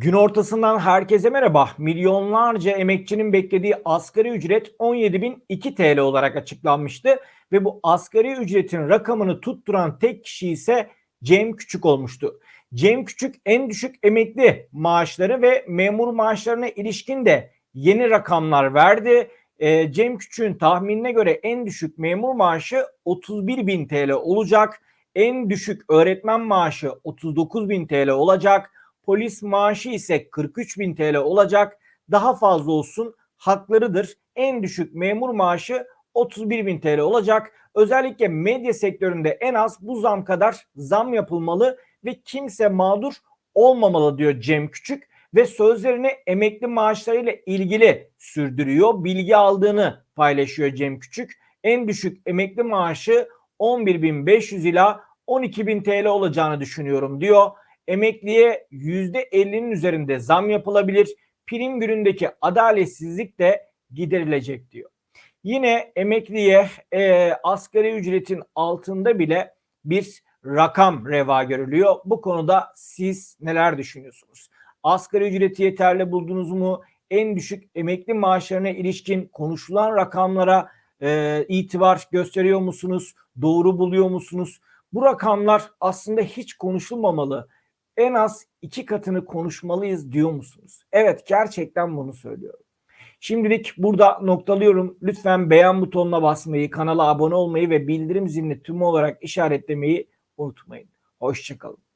Gün ortasından herkese merhaba. Milyonlarca emekçinin beklediği asgari ücret 17.002 TL olarak açıklanmıştı ve bu asgari ücretin rakamını tutturan tek kişi ise Cem Küçük olmuştu. Cem Küçük en düşük emekli maaşları ve memur maaşlarına ilişkin de yeni rakamlar verdi. Ee, Cem Küçük'ün tahminine göre en düşük memur maaşı 31.000 TL olacak. En düşük öğretmen maaşı 39.000 TL olacak. Polis maaşı ise 43 bin TL olacak. Daha fazla olsun haklarıdır. En düşük memur maaşı 31 bin TL olacak. Özellikle medya sektöründe en az bu zam kadar zam yapılmalı ve kimse mağdur olmamalı diyor Cem Küçük ve sözlerini emekli maaşlarıyla ilgili sürdürüyor. Bilgi aldığını paylaşıyor Cem Küçük. En düşük emekli maaşı 11.500 ila 12.000 TL olacağını düşünüyorum diyor emekliye %50'nin üzerinde zam yapılabilir. Prim günündeki adaletsizlik de giderilecek diyor. Yine emekliye e, asgari ücretin altında bile bir rakam reva görülüyor. Bu konuda siz neler düşünüyorsunuz? Asgari ücreti yeterli buldunuz mu? En düşük emekli maaşlarına ilişkin konuşulan rakamlara e, itibar gösteriyor musunuz? Doğru buluyor musunuz? Bu rakamlar aslında hiç konuşulmamalı en az iki katını konuşmalıyız diyor musunuz? Evet gerçekten bunu söylüyorum. Şimdilik burada noktalıyorum. Lütfen beğen butonuna basmayı, kanala abone olmayı ve bildirim zilini tüm olarak işaretlemeyi unutmayın. Hoşçakalın.